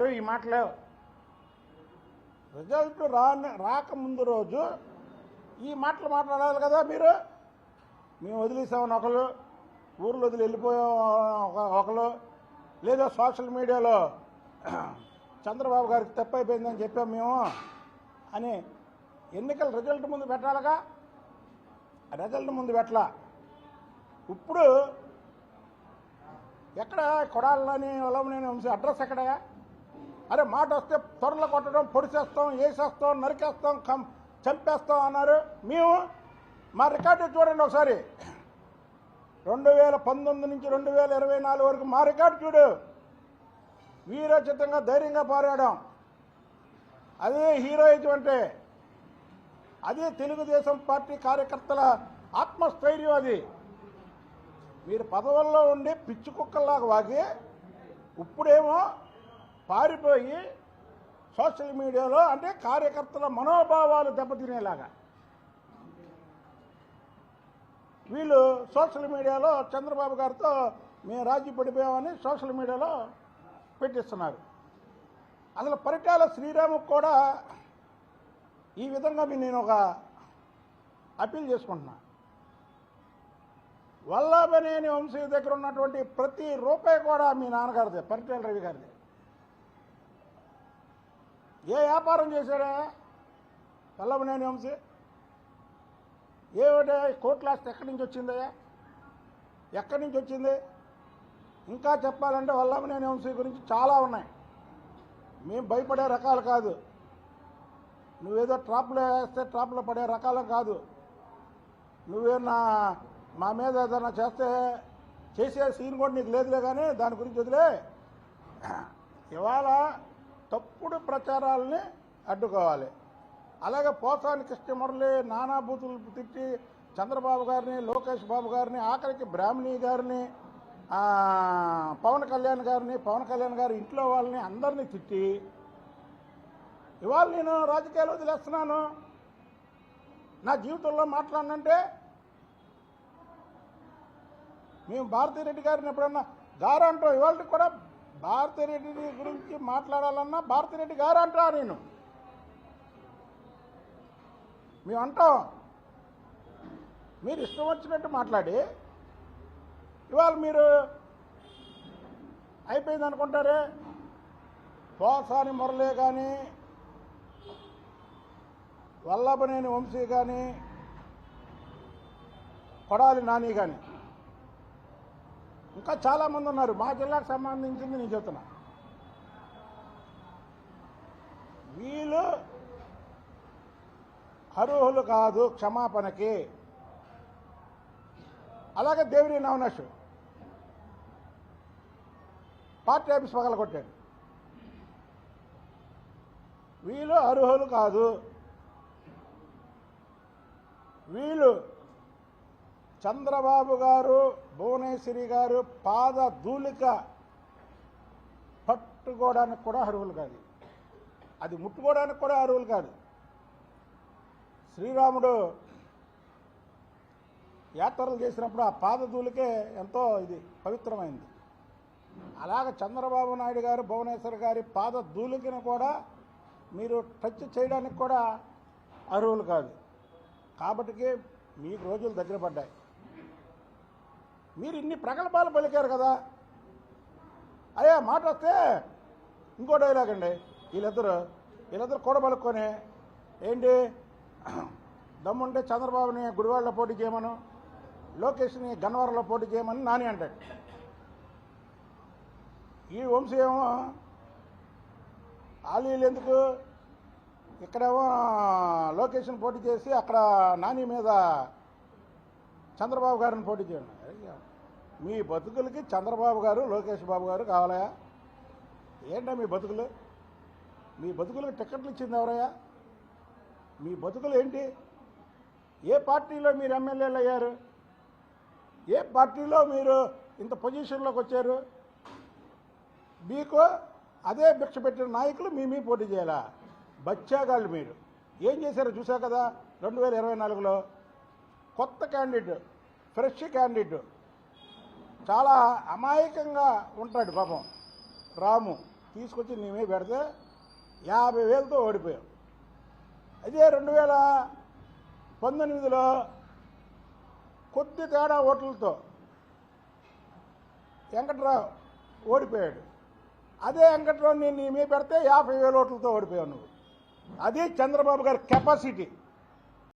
చెప్పారు ఈ మాటలు రిజల్ట్ రా రాకముందు రోజు ఈ మాటలు మాట్లాడాలి కదా మీరు? మేము వదిలేసామని ఒకరు ఊర్లో వదిలి వెళ్ళిపోయాం ఒకరు లేదా సోషల్ మీడియాలో చంద్రబాబు గారికి తప్పైపోయిందని చెప్పాం మేము అని ఎన్నికల రిజల్ట్ ముందు పెట్టాలిగా? రిజల్ట్ ముందు పెట్టలా? ఇప్పుడు ఎక్కడ కొడాలని వల్లమనేని వంశీ అడ్రస్ ఎక్కడ? అరే మాట వస్తే త్వరలు కొట్టడం పొడిచేస్తాం వేసేస్తాం నరికేస్తాం కం చంపేస్తాం అన్నారు. మేము మా రికార్డు చూడండి ఒకసారి. రెండు వేల పంతొమ్మిది నుంచి రెండు వేల ఇరవై నాలుగు వరకు మా రికార్డు చూడు. వీరోచితంగా ధైర్యంగా పోరాడాం. అదే హీరోయిజం అంటే అదే తెలుగుదేశం పార్టీ కార్యకర్తల ఆత్మస్థైర్యం అది. మీరు పదవుల్లో ఉండి పిచ్చి కుక్కల్లాగా వాగి ఇప్పుడేమో పారిపోయి సోషల్ మీడియాలో అంటే కార్యకర్తల మనోభావాలు దెబ్బతినేలాగా. వీళ్ళు సోషల్ మీడియాలో చంద్రబాబు గారితో మేము రాజీ పడిపోయామని సోషల్ మీడియాలో పెట్టిస్తున్నారు. అసలు పరిటాల శ్రీరాముకు కూడా ఈ విధంగా మీ నేను ఒక అప్పీల్ చేసుకుంటున్నా. వల్లభనేని వంశీ దగ్గర ఉన్నటువంటి ప్రతి రూపాయి కూడా మీ నాన్నగారిదే పరిటాల రవి గారిదే. ఏ వ్యాపారం చేశాడా? పల్లవనేని వంశీ. ఏమిటే? కోట్ల ఆస్తి ఎక్కడి నుంచి వచ్చిందయ్యా ఎక్కడి నుంచి వచ్చింది? ఇంకా చెప్పాలంటే వల్లభనేని వంశీ గురించి చాలా ఉన్నాయి. మేము భయపడే రకాలు కాదు. నువ్వేదో ట్రాప్లో వేస్తే ట్రాప్లో పడే రకాలు కాదు. నువ్వేనా మా మీద ఏదైనా చేస్తే చేసే సీన్ కూడా నీకు లేదులే కానీ దాని గురించి వదిలే. ఇవాళ తప్పుడు ప్రచారాలని అడ్డుకోవాలి. అలాగే పోసాని కృష్ణమురళి నానాభూతులు తిట్టి చంద్రబాబు గారిని లోకేష్ బాబు గారిని ఆఖరికి బ్రాహ్మణి గారిని పవన్ కళ్యాణ్ గారిని పవన్ కళ్యాణ్ గారి ఇంట్లో వాళ్ళని అందరినీ తిట్టి ఇవాళ నేను రాజకీయాలు వదిలేస్తున్నాను. నా జీవితంలో మాట్లాడినంటే మేము భారతీరెడ్డి గారిని ఎప్పుడన్నా గారు అంటాం ఇవాళ కూడా భారతిరెడ్డి గురించి మాట్లాడాలన్నా భారతిరెడ్డి గారు అంటా నేను. మేము అంటాం. మీరు ఇష్టం వచ్చినట్టు మాట్లాడి. ఇవాళ మీరు అయిపోయింది అనుకుంటారే? పోసాని మురళి కానీ వల్లభనేని వంశీ కానీ కొడాలి నాని కానీ ఇంకా చాలామంది ఉన్నారు. మా జిల్లాకు సంబంధించింది నేను చెప్తున్నా. వీళ్ళు అర్హులు కాదు క్షమాపణకి. అలాగే దేవుని నవనాష్. పార్టీ ఆఫీస్ పగలగొట్టాడు వీళ్ళు అర్హులు కాదు. వీళ్ళు చంద్రబాబు గారు భువనేశ్వరి గారు పాద ధూళిక పట్టుకోవడానికి కూడా అర్హులు కాదు. అది ముట్టుకోవడానికి కూడా అర్హులు కాదు. శ్రీరాముడు యాత్రలు చేసినప్పుడు ఆ పాద ధూళికే ఎంతో ఇది పవిత్రమైంది. అలాగ చంద్రబాబు నాయుడు గారు భువనేశ్వర్ గారి పాద ధూళికను కూడా మీరు టచ్ చేయడానికి కూడా అర్హులు కాదు. కాబట్టి మీకు రోజులు దగ్గర పడ్డాయి. మీరు ఇన్ని ప్రగల్భాలు పలికారు కదా. అయ్యా మాట వస్తే ఇంకో డైలాగ్ అండి. వీళ్ళిద్దరు వీళ్ళిద్దరు కూడబలుక్కొని ఏంటి? దమ్ముంటే చంద్రబాబుని గుడివాడలో పోటీ చేయమను లోకేష్ని గన్నవరంలో పోటీ చేయమని నాని అంటాడు. ఈ వంశీ ఏమో ఆలీలు ఎందుకు? ఇక్కడేమో లోకేష్ని పోటీ చేసి అక్కడ నాని మీద చంద్రబాబు గారిని పోటీ చేయండి అయ్యా, మీ బతుకులకి చంద్రబాబు గారు లోకేష్ బాబు గారు కావాలయా? ఏంటా మీ బతుకులు? మీ బతుకులకు టికెట్లు ఇచ్చింది ఎవరయ్యా? మీ బతుకులు ఏంటి? ఏ పార్టీలో మీరు ఎమ్మెల్యేలు అయ్యారు? ఏ పార్టీలో మీరు ఇంత పొజిషన్లోకి వచ్చారు? మీకు అదే భిక్ష పెట్టిన నాయకులు మీ మీ పోటీ చేయాలా? బచ్చాగాళ్ళు మీరు. ఏం చేశారో చూసా కదా? రెండు వేల ఇరవై నాలుగులో కొత్త క్యాండిడేట్ ఫ్రెష్ క్యాండిడేట్. చాలా అమాయకంగా ఉంటాడు పాపం. రాము తీసుకొచ్చి నీమే పెడితే యాభై వేలతో ఓడిపోయాం అదే రెండు వేల పంతొమ్మిదిలో కొద్ది తేడా ఓట్లతో వెంకట్రావు ఓడిపోయాడు. అదే వెంకట్రావు నేను నీ మీద పెడితే యాభై వేల ఓట్లతో ఓడిపోయావు నువ్వు. అది చంద్రబాబు గారి కెపాసిటీ